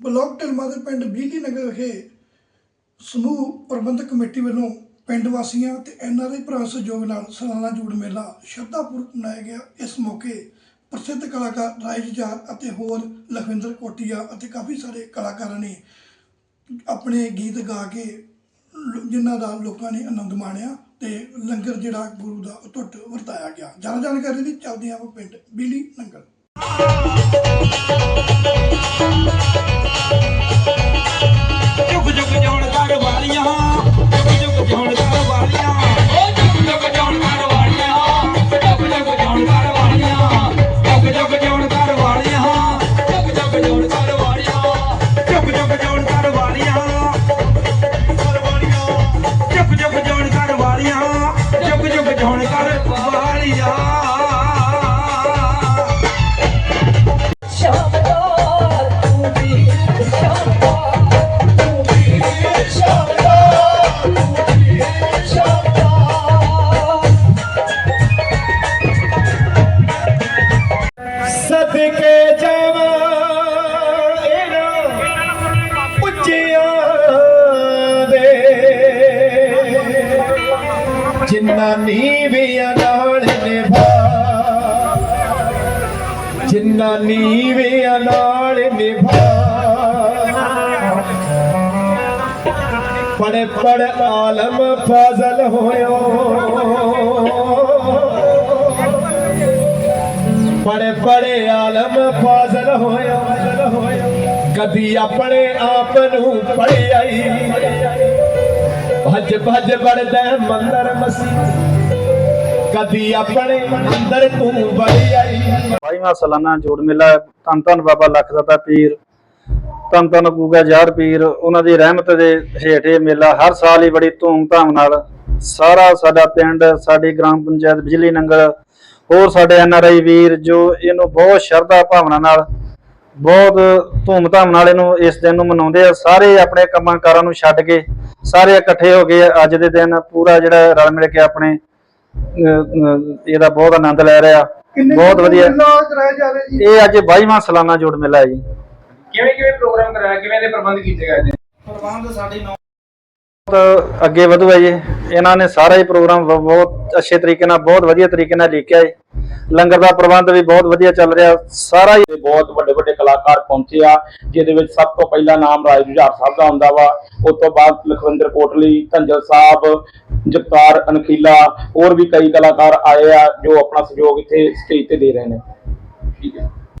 Block ਢਿਲਮਾ ਦੇ ਪਿੰਡ ਬੀਲੀ ਨਗਰ ਵਿਖੇ ਸਮੂਹ ਪ੍ਰਬੰਧਕ ਕਮੇਟੀ ਵੱਲੋਂ ਪਿੰਡ ਵਾਸੀਆਂ ਤੇ ਐਨਆਰਆਈ ਭਰਾ ਸਹਿਯੋਗ ਨਾਲ ਸਾਲਾਨਾ ਜੂੜ ਮੇਲਾ ਸ਼ਰਧਾਪੂਰਵਕ ਮਨਾਇਆ ਗਿਆ। ਇਸ ਮੌਕੇ ਪ੍ਰਸਿੱਧ ਕਲਾਕਾਰ ਰਾਜ ਜਾਰ ਅਤੇ ਹੋਰ ਲਖਵਿੰਦਰ ਕੋਟੀਆ ਅਤੇ ਕਾਫੀ ਸਾਰੇ ਕਲਾਕਾਰਾਂ ਨੇ ਆਪਣੇ ਗੀਤ ਗਾ ਕੇ ਜਿਨ੍ਹਾਂ ਦਾ ਲੋਕਾਂ ਨੇ ਆਨੰਦ ਮਾਣਿਆ ਤੇ ਲੰਗਰ ਜਿਹੜਾ ਗੁਰੂ ਦਾ ਅਟੁੱਟ ਵਰਤਾਇਆ ਗਿਆ। ਜ਼ਿਆਦਾ ਜਾਣਕਾਰੀ ਲਈ ਚੱਲਦੇ ਹਾਂ ਆਪਾਂ ਪਿੰਡ ਬਿਜਲੀ ਨੰਗਲ। ਜੁਗ ਜੁਗ ਜੋਣ ਕਰ ਵਾਲੀਆਂ ਜੁਗ ਜੁਗ ਜਾਣ ਕਰ ਵਾਲੀਆਂ। ਜਿੰਨਾ ਨੀਵਿਆਂ ਨਾਲ ਨਿਭਾ ਜਿੰਨਾ ਨੀਵਿਆਂ ਨਾਲ ਨਿਭਾ ਪੜ ਪੜ ਆਲਮ ਫਾਜ਼ਲ ਹੋਇਓ। ਪੜੇ ਪੜੇ ਆਲਮ ਫਾਜ਼ਲ ਹੋਇਆ ਕਦੀ ਆਪਣੇ ਆਪ ਨੂੰ ਪੜਿਆਈ ਭੱਜ ਭੱਜ ਵੜਦਾ ਮੰਦਰ ਮਸੀ। ਕਦੀ ਆਪਣੇ ਅੰਦਰ ਤੂੰ ਵੜਿਆਈ ਬਾਈਵਾਂ ਸਾਲਾਨਾ ਜੋੜ ਮੇਲਾ। ਧੰਨ ਧੰਨ ਬਾਬਾ ਲਖਦਾਤਾ ਪੀਰ, ਧੰਨ ਧੰਨ ਗੂਗਾ ਯਾਰ ਪੀਰ, ਉਹਨਾਂ ਦੀ ਰਹਿਮਤ ਦੇ ਹੇਠ ਇਹ ਮੇਲਾ ਹਰ ਸਾਲ ਹੀ ਬੜੀ ਧੂਮ-ਧਾਮ ਨਾਲ ਸਾਰਾ ਸਾਡਾ ਪਿੰਡ, ਸਾਡੀ ਗ੍ਰਾਮ ਪੰਚਾਇਤ, ਬਿਜਲੀ ਨੰਗਲ, ਹੋਰ ਸਾਡੇ ਐਨਆਰਆਈ ਵੀਰ ਜੋ ਇਹਨੂੰ ਬਹੁਤ ਸ਼ਰਧਾ ਭਾਵਨਾ ਨਾਲ ਬਹੁਤ ਧੂਮ-ਧਾਮ ਨਾਲ ਇਹਨੂੰ ਇਸ ਦਿਨ ਨੂੰ ਮਨਾਉਂਦੇ ਆ। ਸਾਰੇ ਆਪਣੇ ਕੰਮਾਂ ਕਾਰਾਂ ਨੂੰ ਛੱਡ ਕੇ ਸਾਰੇ ਇਕੱਠੇ ਹੋ ਗਏ ਅੱਜ ਦੇ ਦਿਨ ਪੂਰਾ ਜਿਹੜਾ ਰਲ ਮਿਲ ਕੇ ਆਪਣੇ ਇਹਦਾ ਬਹੁਤ ਆਨੰਦ ਲੈ ਰਿਹਾ ਬਹੁਤ ਵਧੀਆ। ਇਹ ਅੱਜ 22ਵਾਂ ਸਾਲਾਨਾ ਜੋੜ ਮੇਲਾ ਹੈ ਜੀ। ਕਿਵੇਂ ਕਿਵੇਂ ਪ੍ਰੋਗਰਾਮ ਕਰਾਇਆ? ਕਿਵੇਂ ਦੇ ਪ੍ਰਬੰਧ ਕੀਤੇ ਗਏ ਨੇ ਪ੍ਰਬੰਧ ਸਾਡੀ ਨੌ ਬਹੁਤ ਅੱਗੇ ਵਧੂ ਹੈ ਜੀ। ਇਹਨਾਂ ਨੇ ਸਾਰਾ ਹੀ ਪ੍ਰੋਗਰਾਮ ਬਹੁਤ ਅੱਛੇ ਤਰੀਕੇ ਨਾਲ, ਬਹੁਤ ਵਧੀਆ ਤਰੀਕੇ ਨਾਲ ਲਿਖਿਆ ਹੈ। ਲੰਗਰ ਦਾ ਪ੍ਰਬੰਧ ਵੀ ਬਹੁਤ ਵਧੀਆ ਚੱਲ ਰਿਹਾ। ਸਾਰਾ ਹੀ ਬਹੁਤ ਵੱਡੇ ਵੱਡੇ ਕਲਾਕਾਰ ਪਹੁੰਚੇ ਆ, ਜਿਹਦੇ ਵਿੱਚ ਸਭ ਤੋਂ ਪਹਿਲਾ ਨਾਮ ਰਾਜ ਜੁਝਾਰ ਸਾਹਿਬ ਦਾ ਆਉਂਦਾ ਵਾ। ਉਸ ਤੋਂ ਬਾਅਦ ਲਖਵਿੰਦਰ ਕੋਟਲੀ, ਧੰਜਲ ਸਾਹਿਬ, ਜਗਤਾਰ ਅਨਖੀਲਾ ਹੋਰ ਵੀ ਕਈ ਕਲਾਕਾਰ ਆਏ ਆ ਜੋ ਆਪਣਾ ਸਹਿਯੋਗ ਇੱਥੇ ਸਟੇਜ ਤੇ ਦੇ ਰਹੇ ਨੇ।